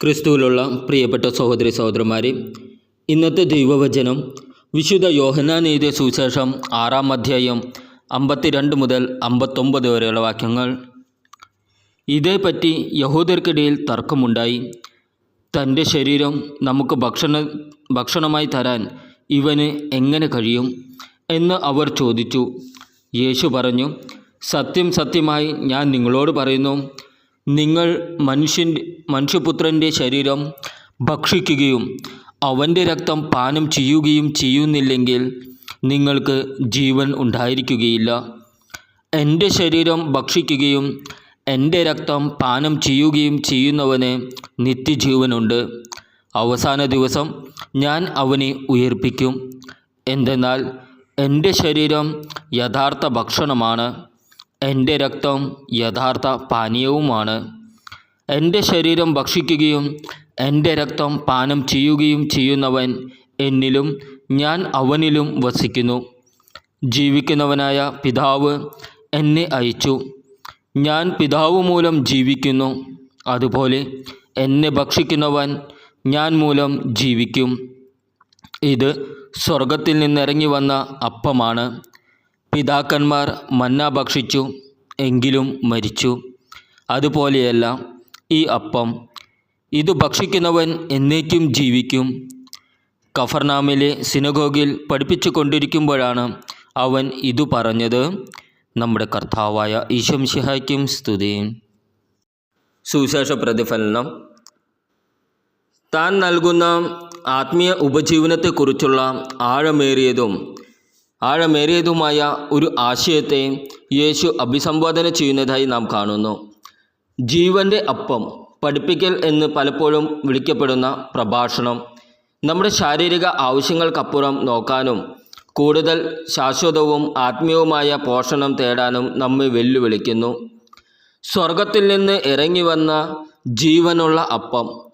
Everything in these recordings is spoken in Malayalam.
ക്രിസ്തുവിലുള്ള പ്രിയപ്പെട്ട സഹോദരി സഹോദരന്മാരെ ഇന്നത്തെ ദൈവവചനം വിശുദ്ധ യോഹന്നാൻ എഴുതിയ സുവിശേഷം ആറാം അധ്യായം അമ്പത്തിരണ്ട് മുതൽ അമ്പത്തൊമ്പത് വരെയുള്ള വാക്യങ്ങൾ. ഇതേപ്പറ്റി യഹൂദർക്കിടയിൽ തർക്കമുണ്ടായി. തന്റെ ശരീരം നമുക്ക് ഭക്ഷണ ഭക്ഷണമായി തരാൻ ഇവന് എങ്ങനെ കഴിയും എന്ന് അവർ ചോദിച്ചു. യേശു പറഞ്ഞു സത്യം സത്യമായി ഞാൻ നിങ്ങളോട് പറയുന്നു നിങ്ങൾ മനുഷ്യൻ മനുഷ്യപുത്രന്റെ ശരീരം ഭക്ഷിക്കുകയും അവന്റെ രക്തം പാനം ചെയ്യുകയും ചെയ്യുന്നില്ലെങ്കിൽ നിങ്ങൾക്ക് ജീവൻ ഉണ്ടായിരിക്കുകയില്ല. എന്റെ ശരീരം ഭക്ഷിക്കുകയും എന്റെ രക്തം പാനം ചെയ്യുകയും ചെയ്യുന്നവന് നിത്യജീവനുണ്ട്. അവസാന ദിവസം ഞാൻ അവനെ ഉയർപ്പിക്കും. എന്തെന്നാൽ എന്റെ ശരീരം യഥാർത്ഥ ഭക്ഷണമാണ്. എന്റെ രക്തം യഥാർത്ഥ പാനീയവുമാണ്. എന്റെ ശരീരം ഭക്ഷിക്കുകയും എന്റെ രക്തം പാനം ചെയ്യുകയും ചെയ്യുന്നവൻ എന്നിലും ഞാൻ അവനിലും വസിക്കുന്നു. ജീവിക്കുന്നവനായ പിതാവ് എന്നെ അയച്ചു. ഞാൻ പിതാവ് മൂലം ജീവിക്കുന്നു. അതുപോലെ എന്നെ ഭക്ഷിക്കുന്നവൻ ഞാൻ മൂലം ജീവിക്കും. ഇത് സ്വർഗത്തിൽ നിന്നിറങ്ങി വന്ന അപ്പമാണ്. പിതാക്കന്മാർ മന്ന ഭക്ഷിച്ചു എങ്കിലും മരിച്ചു. അതുപോലെയല്ല ഈ അപ്പം. ഇത് ഭക്ഷിക്കുന്നവൻ എന്നേക്കും ജീവിക്കും. കഫർനാമിലെ സിനഗോഗിൽ പഠിപ്പിച്ചു കൊണ്ടിരിക്കുമ്പോഴാണ് അവൻ ഇതു പറഞ്ഞത്. നമ്മുടെ കർത്താവായ ഈശം ഷിഹായ്ക്കും സ്തുതി. സുവിശേഷ പ്രതിഫലനം താൻ നൽകുന്ന ആത്മീയ ഉപജീവനത്തെക്കുറിച്ചുള്ള ആഴമേറിയതും ആഴമേറിയതുമായ ഒരു ആശയത്തെ യേശു അഭിസംബോധന ചെയ്യുന്നതായി നാം കാണുന്നു. ജീവന്റെ അപ്പം പഠിപ്പിക്കൽ എന്ന് പലപ്പോഴും വിളിക്കപ്പെടുന്ന പ്രഭാഷണം. നമ്മുടെ ശാരീരിക ആവശ്യങ്ങൾക്കപ്പുറം നോക്കാനും കൂടുതൽ ശാശ്വതവും ആത്മീയവുമായ പോഷണം തേടാനും നമ്മെ വെല്ലുവിളിക്കുന്നു. സ്വർഗത്തിൽ നിന്ന് ഇറങ്ങി വന്ന ജീവനുള്ള അപ്പം.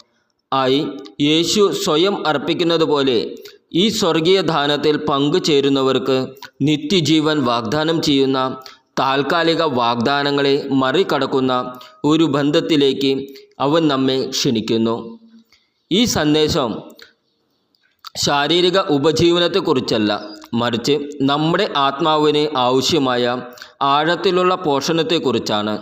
ആയി യേശു സ്വയം അർപ്പിക്കുന്നത് പോലെ ഈ സ്വർഗീയ ദാനത്തിൽ പങ്കുചേരുന്നവർക്ക് നിത്യജീവൻ വാഗ്ദാനം ചെയ്യുന്ന താൽക്കാലിക വാഗ്ദാനങ്ങളെ മറികടക്കുന്ന ഒരു ബന്ധത്തിലേക്ക് അവൻ നമ്മെ ക്ഷണിക്കുന്നു. ഈ സന്ദേശം ശാരീരിക ഉപജീവനത്തെക്കുറിച്ചല്ല മറിച്ച് നമ്മുടെ ആത്മാവിന് ആവശ്യമായ ആഴത്തിലുള്ള പോഷണത്തെക്കുറിച്ചാണ്.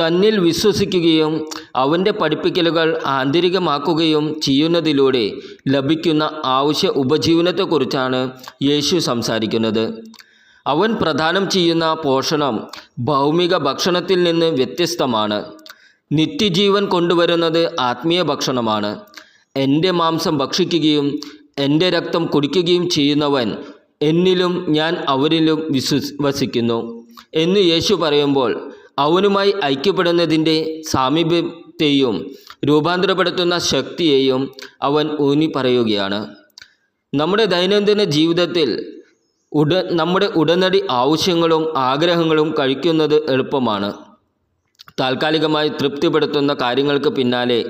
തന്നിൽ വിശ്വസിക്കുകയും അവന്റെ പഠിപ്പിക്കലുകൾ ആന്തരികമാക്കുകയും ചെയ്യുന്നതിലൂടെ ലഭിക്കുന്ന ആവശ്യ ഉപജീവനത്തെക്കുറിച്ചാണ് യേശു സംസാരിക്കുന്നത്. അവൻ പ്രദാനം ചെയ്യുന്ന പോഷണം ഭൗമിക ഭക്ഷണത്തിൽ നിന്ന് വ്യത്യസ്തമാണ്. നിത്യജീവൻ കൊണ്ടുവരുന്നത് ആത്മീയ ഭക്ഷണമാണ്. എന്റെ മാംസം ഭക്ഷിക്കുകയും എന്റെ രക്തം കുടിക്കുകയും ചെയ്യുന്നവൻ എന്നിലും ഞാൻ അവരിലും വിശ്വസിക്കുന്നു എന്ന് യേശു പറയുമ്പോൾ അവനുമായി ഐക്യപ്പെടുന്നതിന്റെ സാമീപ്യത്തെയും രൂപാന്തരപ്പെടുത്തുന്ന ശക്തിയെയും അവൻ ഊന്നി പറയുകയാണ്. നമ്മുടെ ദൈനംദിന ജീവിതത്തിൽ ഉട നമ്മുടെ ഉടനടി ആവശ്യങ്ങളും ആഗ്രഹങ്ങളും കഴിക്കുന്നത് എളുപ്പമാണ്. താൽക്കാലികമായി തൃപ്തിപ്പെടുത്തുന്ന കാര്യങ്ങൾക്ക് പിന്നാലെ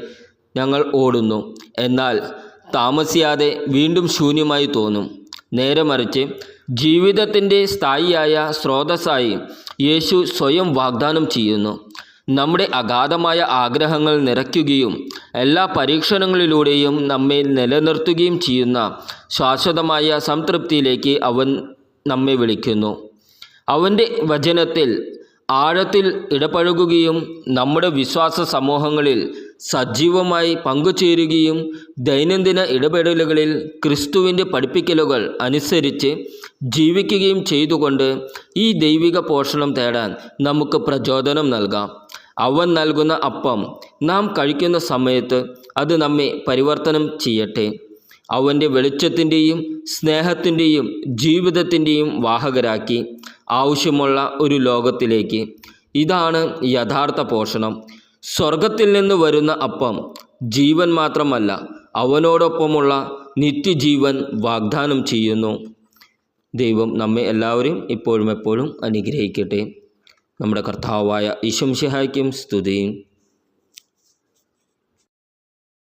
ഞങ്ങൾ ഓടുന്നു. എന്നാൽ താമസിയാതെ വീണ്ടും ശൂന്യമായി തോന്നും. നേരെ മറിച്ച് ജീവിതത്തിന്റെ സ്ഥായിയായ സ്രോതസ്സായി യേശു സ്വയം വാഗ്ദാനം ചെയ്യുന്നു. നമ്മുടെ അഗാധമായ ആഗ്രഹങ്ങൾ നിറയ്ക്കുകയും എല്ലാ പരീക്ഷണങ്ങളിലൂടെയും നമ്മെ നിലനിർത്തുകയും ചെയ്യുന്ന ശാശ്വതമായ സംതൃപ്തിയിലേക്ക് അവൻ നമ്മെ വിളിക്കുന്നു. അവന്റെ വചനത്തിൽ ആഴത്തിൽ ഇടപഴകുകയും നമ്മുടെ വിശ്വാസ സമൂഹങ്ങളിൽ സജീവമായി പങ്കുചേരുകയും ദൈനംദിന ഇടപെടലുകളിൽ ക്രിസ്തുവിന്റെ പഠിപ്പിക്കലുകൾ അനുസരിച്ച് ജീവിക്കുകയും ചെയ്തുകൊണ്ട് ഈ ദൈവിക പോഷണം തേടാൻ നമുക്ക് പ്രചോദനം നൽകാം. അവൻ നൽകുന്ന അപ്പം നാം കഴിക്കുന്ന സമയത്ത് അത് നമ്മെ പരിവർത്തനം ചെയ്യട്ടെ. അവന്റെ വെളിച്ചത്തിന്റെയും സ്നേഹത്തിന്റെയും ജീവിതത്തിന്റെയും വാഹകരാക്കി ആവശ്യമുള്ള ഒരു ലോകത്തിലേക്ക്. ഇതാണ് യഥാർത്ഥ പോഷണം. സ്വർഗത്തിൽ നിന്ന് വരുന്ന അപ്പം ജീവൻ മാത്രമല്ല അവനോടൊപ്പമുള്ള നിത്യജീവൻ വാഗ്ദാനം ചെയ്യുന്നു. ദൈവം നമ്മെ എല്ലാവരെയും ഇപ്പോഴും എപ്പോഴും അനുഗ്രഹിക്കട്ടെ. നമ്മുടെ കർത്താവായ ഇശംഷിഹായ്ക്കും സ്തുതിയും.